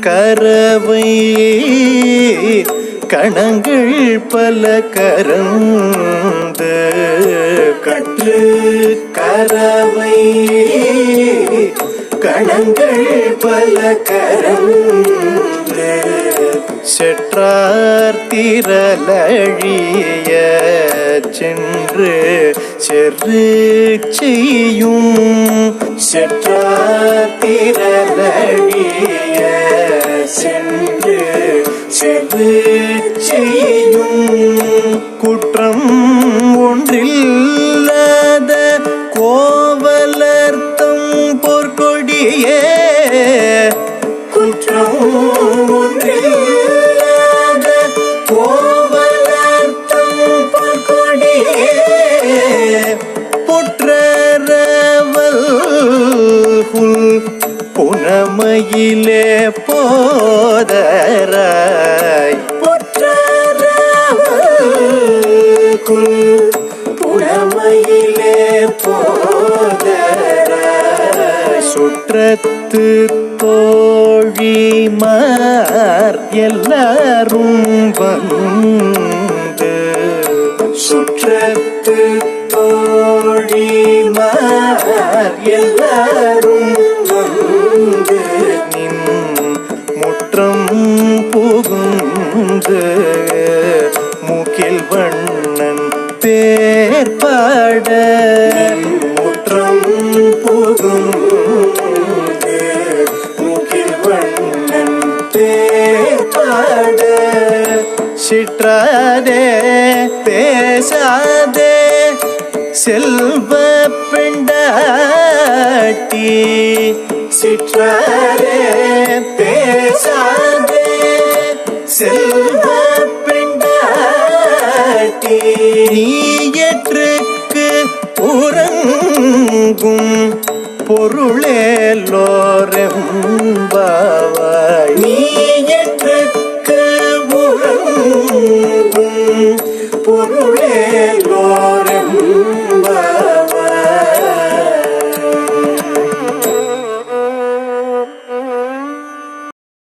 கரவை கணங்கள் பல கரந்து கற்று கரவை கணங்கள் பல கரந்து செற்றார் திரளழிய சென்று செரு செய்யும் செற்றார் திரள செரு செய்யும் குற்றம் ஒன்றில்லாத கோவலர்த்தம் பொற்கொடியே குற்றம் ஒன்றில்லாத கோவலர்த்தம் பொற்கொடியே புற்றரவல் புல் புனமையிலே போத குற்றத்து தோழிமார் எல்லாரும் வந்து சுற்றத்து தோழிமார் எல்லாரும் வந்து நின் முற்றம் புகுந்து மூக்கில் வண்ணன் பேர் வண்ணன் பேர் பேசாதே. செல்வ பெண்டாட்டி. சிற்றாதே பேசாதே. செல்வ பெண்டாட்டி. நீயற்றுக்கு உறங்கும் பொருளேலோரெம்பாவா Hallelujah.